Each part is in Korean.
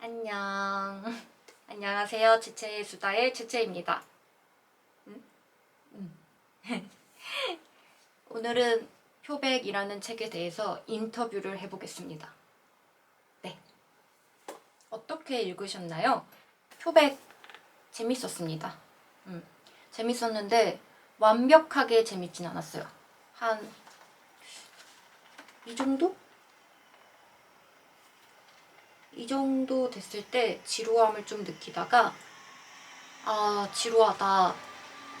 안녕. 안녕하세요. 지체의 수다의 지체입니다. 음? 음. 오늘은 표백이라는 책에 대해서 인터뷰를 해보겠습니다. 네. 어떻게 읽으셨나요? 표백 재밌었습니다. 음. 재밌었는데 완벽하게 재밌진 않았어요. 한 이 정도? 이 정도 됐을 때 지루함을 좀 느끼다가 아 지루하다.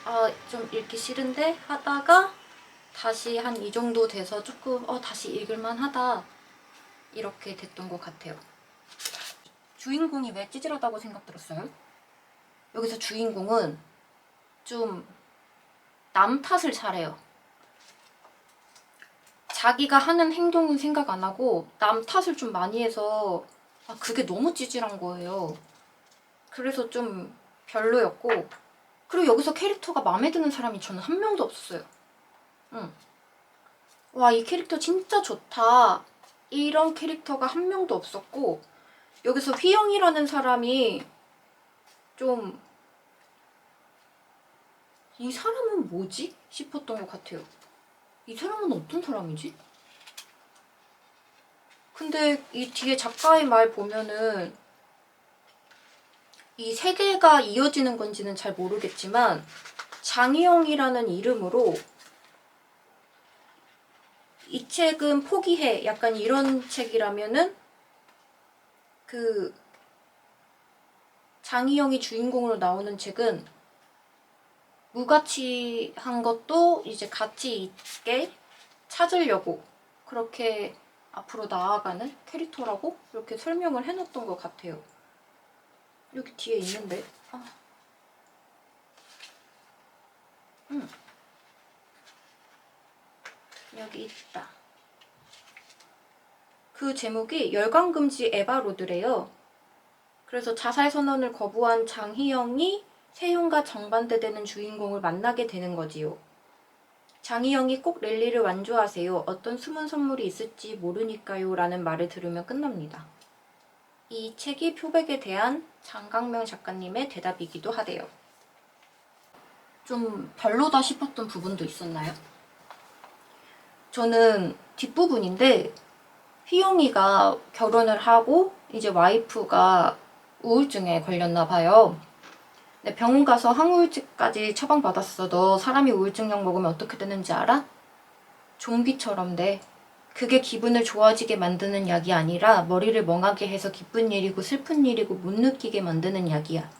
아 좀 읽기 싫은데? 하다가 다시 한 이 정도 돼서 조금 어 다시 읽을만 하다. 이렇게 됐던 것 같아요. 주인공이 왜 찌질하다고 생각 들었어요? 여기서 주인공은 좀 남 탓을 잘해요. 자기가 하는 행동은 생각 안 하고 남 탓을 좀 많이 해서 아, 그게 너무 찌질한 거예요. 그래서 좀 별로였고, 그리고 여기서 캐릭터가 마음에 드는 사람이 저는 한 명도 없었어요. 응. 와, 이 캐릭터 진짜 좋다. 이런 캐릭터가 한 명도 없었고, 여기서 휘영이라는 사람이 좀, 이 사람은 뭐지? 싶었던 것 같아요. 이 사람은 어떤 사람이지? 근데 이 뒤에 작가의 말 보면은 이 세계가 이어지는 건지는 잘 모르겠지만 장희영이라는 이름으로 이 책은 포기해 약간 이런 책이라면은 그 장희영이 주인공으로 나오는 책은 무가치한 것도 이제 가치 있게 찾으려고 그렇게 앞으로 나아가는 캐릭터라고 이렇게 설명을 해놨던 것 같아요. 여기 뒤에 있는데. 아. 음. 여기 있다. 그 제목이 열광금지 에바로드래요. 그래서 자살 선언을 거부한 장희영이 세용과 정반대되는 주인공을 만나게 되는 거지요. 장희영이 꼭 랠리를 완주하세요. 어떤 숨은 선물이 있을지 모르니까요. 라는 말을 들으면 끝납니다. 이 책이 표백에 대한 장강명 작가님의 대답이기도 하대요. 좀 별로다 싶었던 부분도 있었나요? 저는 뒷부분인데 휘영이가 결혼을 하고 이제 와이프가 우울증에 걸렸나 봐요. 네, 병원 가서 항우울증까지 처방받았어. 너 사람이 우울증약 먹으면 어떻게 되는지 알아? 좀비처럼 돼. 그게 기분을 좋아지게 만드는 약이 아니라 머리를 멍하게 해서 기쁜 일이고 슬픈 일이고 못 느끼게 만드는 약이야.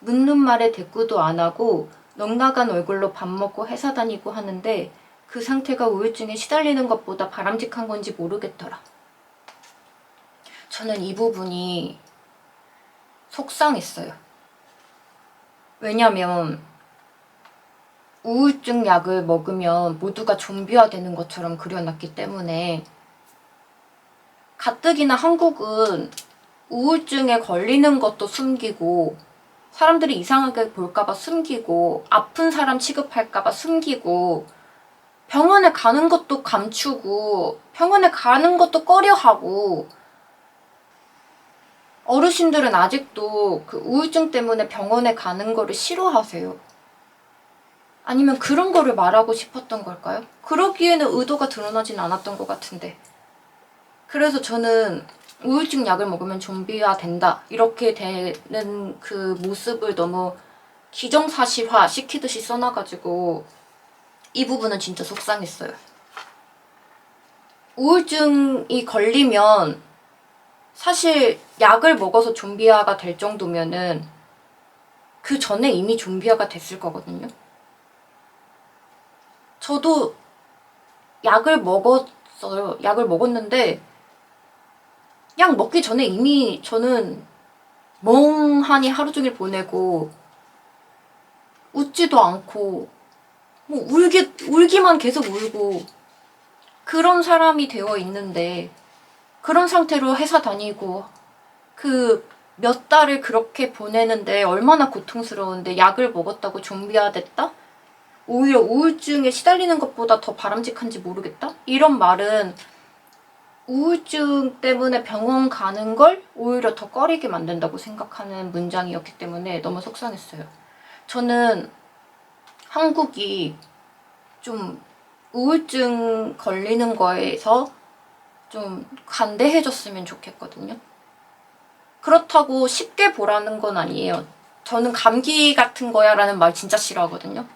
묻는 말에 대꾸도 안 하고 넉나간 얼굴로 밥 먹고 회사 다니고 하는데 그 상태가 우울증에 시달리는 것보다 바람직한 건지 모르겠더라. 저는 이 부분이 속상했어요. 왜냐면 우울증 약을 먹으면 모두가 좀비화 되는 것처럼 그려놨기 때문에 가뜩이나 한국은 우울증에 걸리는 것도 숨기고 사람들이 이상하게 볼까봐 숨기고 아픈 사람 취급할까봐 숨기고 병원에 가는 것도 감추고 병원에 가는 것도 꺼려하고 어르신들은 아직도 그 우울증 때문에 병원에 가는 거를 싫어하세요. 아니면 그런 거를 말하고 싶었던 걸까요? 그러기에는 의도가 드러나진 않았던 것 같은데. 그래서 저는 우울증 약을 먹으면 좀비화 된다. 이렇게 되는 그 모습을 너무 기정사실화 시키듯이 써놔가지고 이 부분은 진짜 속상했어요. 우울증이 걸리면 사실 약을 먹어서 좀비화가 될 정도면은 그 전에 이미 좀비화가 됐을 거거든요. 저도 약을 먹었어요. 약을 먹었는데 약 먹기 전에 이미 저는 멍하니 하루 종일 보내고 웃지도 않고 뭐 울기 울기만 계속 울고 그런 사람이 되어 있는데 그런 상태로 회사 다니고 그 몇 달을 그렇게 보내는데 얼마나 고통스러운데 약을 먹었다고 좀비화 됐다? 오히려 우울증에 시달리는 것보다 더 바람직한지 모르겠다? 이런 말은 우울증 때문에 병원 가는 걸 오히려 더 꺼리게 만든다고 생각하는 문장이었기 때문에 너무 속상했어요. 저는 한국이 좀 우울증 걸리는 거에서 좀 관대해졌으면 좋겠거든요. 그렇다고 쉽게 보라는 건 아니에요. 저는 감기 같은 거야 라는 말 진짜 싫어하거든요.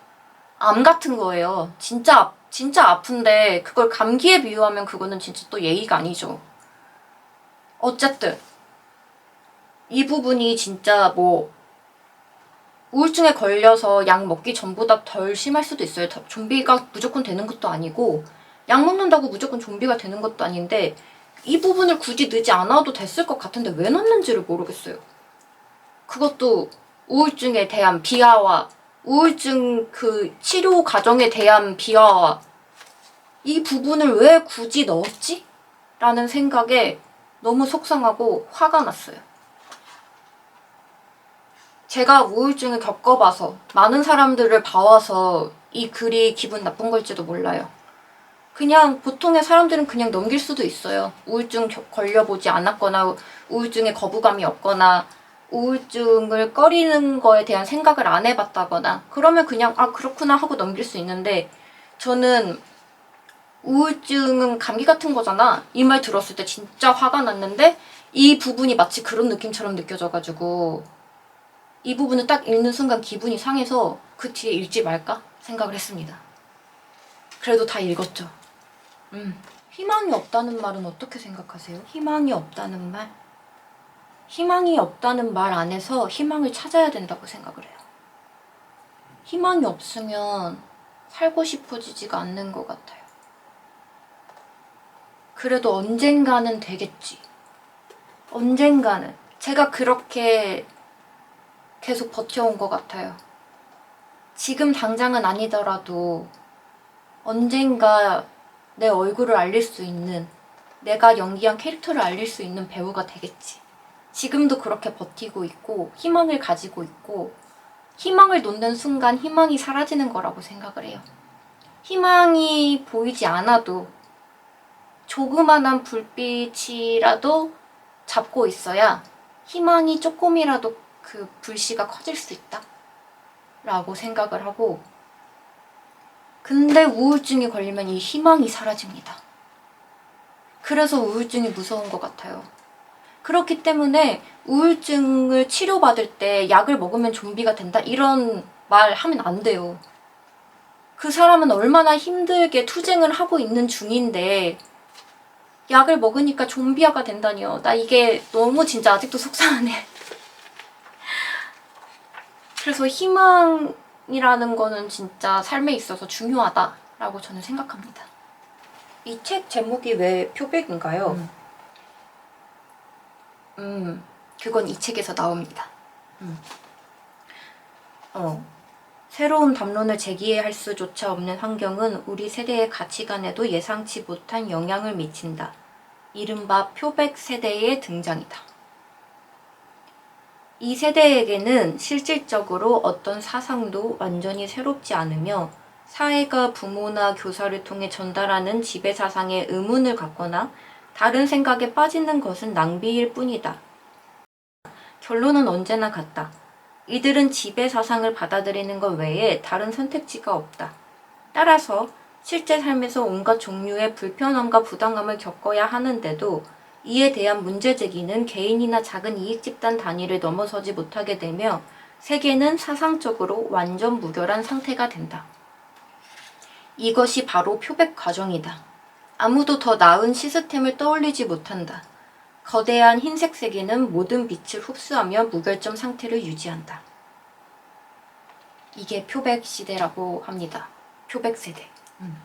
암 같은 거예요. 진짜, 아- 진짜 아픈데 그걸 감기에 비유하면 그거는 진짜 또 예의가 아니죠. 어쨌든 이 부분이 진짜 뭐 우울증에 걸려서 약 먹기 전보다 덜 심할 수도 있어요. 더- 좀비가 무조건 되는 것도 아니고 약 먹는다고 무조건 좀비가 되는 것도 아닌데 이 부분을 굳이 넣지 않아도 됐을 것 같은데 왜 넣는지를 모르겠어요. 그것도 우울증에 대한 비하와 우울증 그 치료 과정에 대한 비하와 이 부분을 왜 굳이 넣었지? 라는 생각에 너무 속상하고 화가 났어요. 제가 우울증을 겪어봐서 많은 사람들을 봐와서 이 글이 기분 나쁜 걸지도 몰라요. 그냥 보통의 사람들은 그냥 넘길 수도 있어요. 우울증 겨- 걸려보지 않았거나 우울증에 거부감이 없거나 우울증을 꺼리는 거에 대한 생각을 안 해봤다거나 그러면 그냥 아 그렇구나 하고 넘길 수 있는데 저는 우울증은 감기 같은 거잖아 이 말 들었을 때 진짜 화가 났는데 이 부분이 마치 그런 느낌처럼 느껴져가지고 이 부분을 딱 읽는 순간 기분이 상해서 그 뒤에 읽지 말까 생각을 했습니다. 그래도 다 읽었죠. 음. 희망이 없다는 말은 어떻게 생각하세요? 희망이 없다는 말? 희망이 없다는 말 안에서 희망을 찾아야 된다고 생각을 해요. 희망이 없으면 살고 싶어지지가 않는 것 같아요. 그래도 언젠가는 되겠지. 언젠가는. 제가 그렇게 계속 버텨온 것 같아요. 지금 당장은 아니더라도 언젠가 내 얼굴을 알릴 수 있는 내가 연기한 캐릭터를 알릴 수 있는 배우가 되겠지. 지금도 그렇게 버티고 있고 희망을 가지고 있고 희망을 놓는 순간 희망이 사라지는 거라고 생각을 해요. 희망이 보이지 않아도 조그만한 불빛이라도 잡고 있어야 희망이 조금이라도 그 불씨가 커질 수 있다. 라고 생각을 하고 근데 우울증이 걸리면 이 희망이 사라집니다. 그래서 우울증이 무서운 것 같아요. 그렇기 때문에 우울증을 치료받을 때 약을 먹으면 좀비가 된다 이런 말 하면 안 돼요. 그 사람은 얼마나 힘들게 투쟁을 하고 있는 중인데 약을 먹으니까 좀비화가 된다니요. 나 이게 너무 진짜 아직도 속상하네. 그래서 희망 이라는 거는 진짜 삶에 있어서 중요하다라고 저는 생각합니다. 이 책 제목이 왜 표백인가요? 음. 음, 그건 이 책에서 나옵니다. 음. 어, 새로운 담론을 제기할 수조차 없는 환경은 우리 세대의 가치관에도 예상치 못한 영향을 미친다. 이른바 표백 세대의 등장이다. 이 세대에게는 실질적으로 어떤 사상도 완전히 새롭지 않으며 사회가 부모나 교사를 통해 전달하는 지배 사상에 의문을 갖거나 다른 생각에 빠지는 것은 낭비일 뿐이다. 결론은 언제나 같다. 이들은 지배 사상을 받아들이는 것 외에 다른 선택지가 없다. 따라서 실제 삶에서 온갖 종류의 불편함과 부담감을 겪어야 하는데도 이에 대한 문제 제기는 개인이나 작은 이익 집단 단위를 넘어서지 못하게 되며 세계는 사상적으로 완전 무결한 상태가 된다. 이것이 바로 표백 과정이다. 아무도 더 나은 시스템을 떠올리지 못한다. 거대한 흰색 세계는 모든 빛을 흡수하며 무결점 상태를 유지한다. 이게 표백 시대라고 합니다. 표백 세대. 음.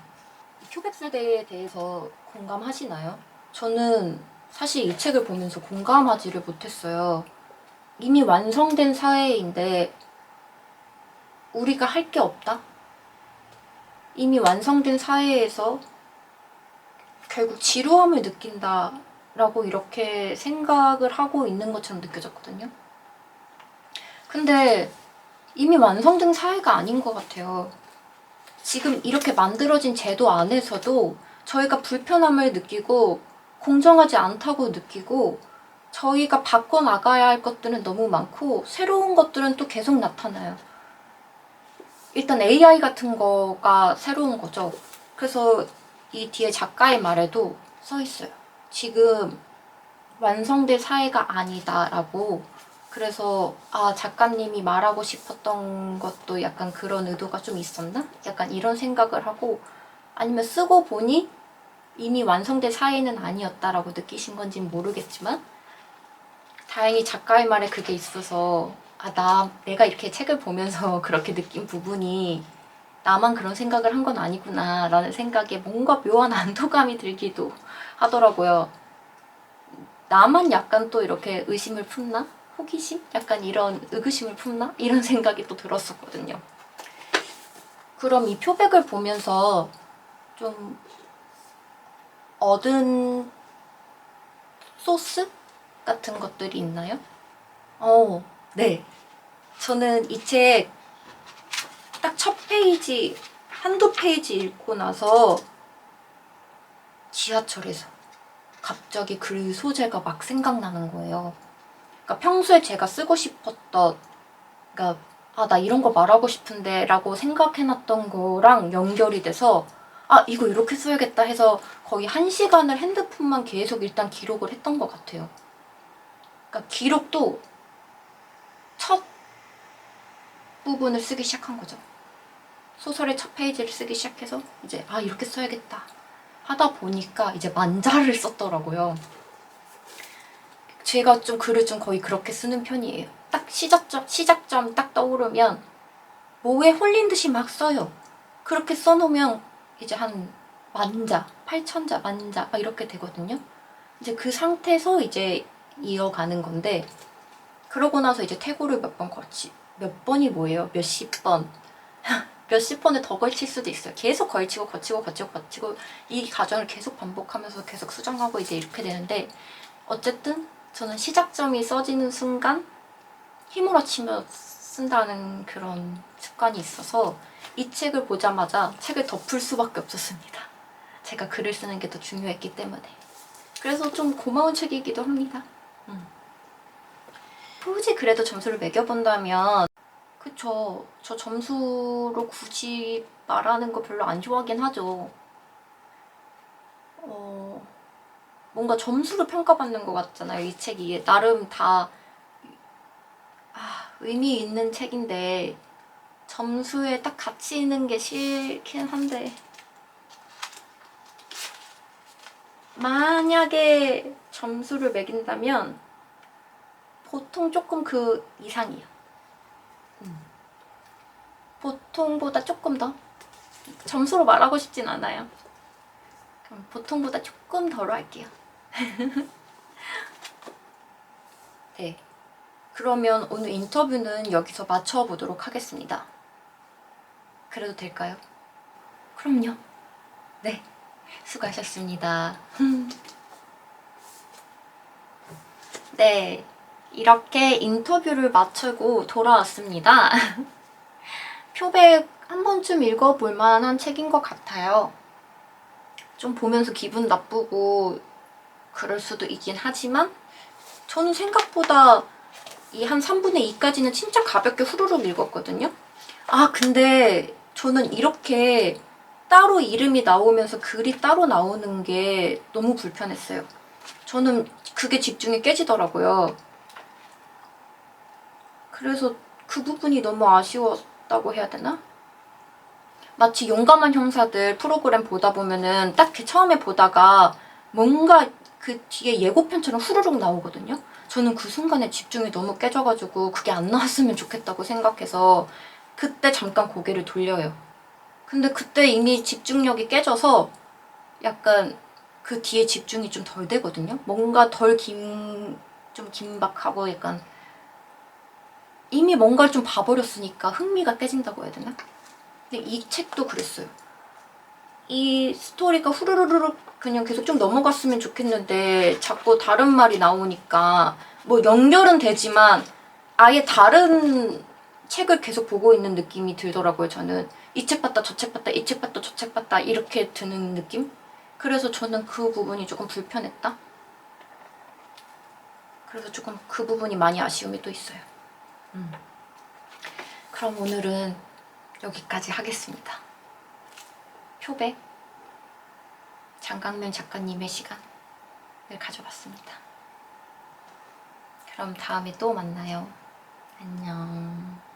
이 표백 세대에 대해서 공감하시나요? 저는 사실 이 책을 보면서 공감하지를 못했어요. 이미 완성된 사회인데 우리가 할 게 없다? 이미 완성된 사회에서 결국 지루함을 느낀다라고 이렇게 생각을 하고 있는 것처럼 느껴졌거든요. 근데 이미 완성된 사회가 아닌 것 같아요. 지금 이렇게 만들어진 제도 안에서도 저희가 불편함을 느끼고 공정하지 않다고 느끼고 저희가 바꿔나가야 할 것들은 너무 많고 새로운 것들은 또 계속 나타나요. 일단 AI 같은 거가 새로운 거죠. 그래서 이 뒤에 작가의 말에도 써 있어요. 지금 완성된 사회가 아니다라고. 그래서 아 작가님이 말하고 싶었던 것도 약간 그런 의도가 좀 있었나? 약간 이런 생각을 하고 아니면 쓰고 보니 이미 완성된 사회는 아니었다라고 느끼신 건지는 모르겠지만 다행히 작가의 말에 그게 있어서 아 나 내가 이렇게 책을 보면서 그렇게 느낀 부분이 나만 그런 생각을 한 건 아니구나 라는 생각에 뭔가 묘한 안도감이 들기도 하더라고요. 나만 약간 또 이렇게 의심을 품나? 호기심? 약간 이런 의구심을 품나? 이런 생각이 또 들었었거든요. 그럼 이 표백을 보면서 좀 얻은 소스 같은 것들이 있나요? 어, 네. 저는 이 책 딱 첫 페이지, 한두 페이지 읽고 나서 지하철에서 갑자기 그 소재가 막 생각나는 거예요. 그러니까 평소에 제가 쓰고 싶었던, 그러니까 아, 나 이런 거 말하고 싶은데 라고 생각해놨던 거랑 연결이 돼서 아, 이거 이렇게 써야겠다 해서 거의 한 시간을 핸드폰만 계속 일단 기록을 했던 것 같아요. 그러니까 기록도 첫 부분을 쓰기 시작한 거죠. 소설의 첫 페이지를 쓰기 시작해서 이제 아 이렇게 써야겠다 하다 보니까 이제 만자를 썼더라고요. 제가 좀 글을 좀 거의 그렇게 쓰는 편이에요. 딱 시작점 시작점 딱 떠오르면 뭐에 홀린 듯이 막 써요. 그렇게 써놓으면 이제 한 만자, 팔천자, 만자 막 이렇게 되거든요. 이제 그 상태에서 이제 이어가는 건데 그러고 나서 이제 태고를 몇 번 걸치 몇 번이 뭐예요? 몇십 번 몇십 번을 더 걸칠 수도 있어요. 계속 걸치고 거치고 거치고 거치고 이 과정을 계속 반복하면서 계속 수정하고 이제 이렇게 되는데 어쨌든 저는 시작점이 써지는 순간 힘으로 치며 쓴다는 그런 습관이 있어서 이 책을 보자마자 책을 덮을 수밖에 없었습니다. 제가 글을 쓰는 게 더 중요했기 때문에. 그래서 좀 고마운 책이기도 합니다. 음. 굳이 그래도 점수를 매겨본다면 그쵸. 저 점수로 굳이 말하는 거 별로 안 좋아하긴 하죠. 어, 뭔가 점수로 평가받는 것 같잖아요. 이 책이 나름 다 아, 의미 있는 책인데 점수에 딱 있는 게 싫긴 한데 만약에 점수를 매긴다면 보통 조금 그 이상이요. 음. 보통보다 조금 더 점수로 말하고 싶진 않아요. 그럼 보통보다 조금 덜어 할게요. 네. 그러면 오늘 인터뷰는 여기서 마쳐보도록 하겠습니다. 그래도 될까요? 그럼요. 네. 수고하셨습니다. 네. 이렇게 인터뷰를 마치고 돌아왔습니다. 표백 한 번쯤 읽어볼 만한 책인 것 같아요. 좀 보면서 기분 나쁘고 그럴 수도 있긴 하지만 저는 생각보다 이 한 3분의 2까지는 진짜 가볍게 후루룩 읽었거든요. 아, 근데 저는 이렇게 따로 이름이 나오면서 글이 따로 나오는 게 너무 불편했어요. 저는 그게 집중이 깨지더라고요. 그래서 그 부분이 너무 아쉬웠다고 해야 되나? 마치 용감한 형사들 프로그램 보다 보면은 딱그 처음에 보다가 뭔가 그 뒤에 예고편처럼 후루룩 나오거든요. 저는 그 순간에 집중이 너무 깨져가지고 그게 안 나왔으면 좋겠다고 생각해서 그때 잠깐 고개를 돌려요. 근데 그때 이미 집중력이 깨져서 약간 그 뒤에 집중이 좀 덜 되거든요. 뭔가 덜 긴, 좀 긴박하고 약간 이미 뭔가를 좀 봐버렸으니까 흥미가 깨진다고 해야 되나? 근데 이 책도 그랬어요. 이 스토리가 후루루룩 그냥 계속 좀 넘어갔으면 좋겠는데 자꾸 다른 말이 나오니까 뭐 연결은 되지만 아예 다른 책을 계속 보고 있는 느낌이 들더라고요. 저는 이 책 봤다 저 책 봤다 이 책 봤다 저 책 봤다 이렇게 드는 느낌? 그래서 저는 그 부분이 조금 불편했다. 그래서 조금 그 부분이 많이 아쉬움이 또 있어요. 음. 그럼 오늘은 여기까지 하겠습니다. 표백 장강면 작가님의 시간을 가져봤습니다. 그럼 다음에 또 만나요. 안녕.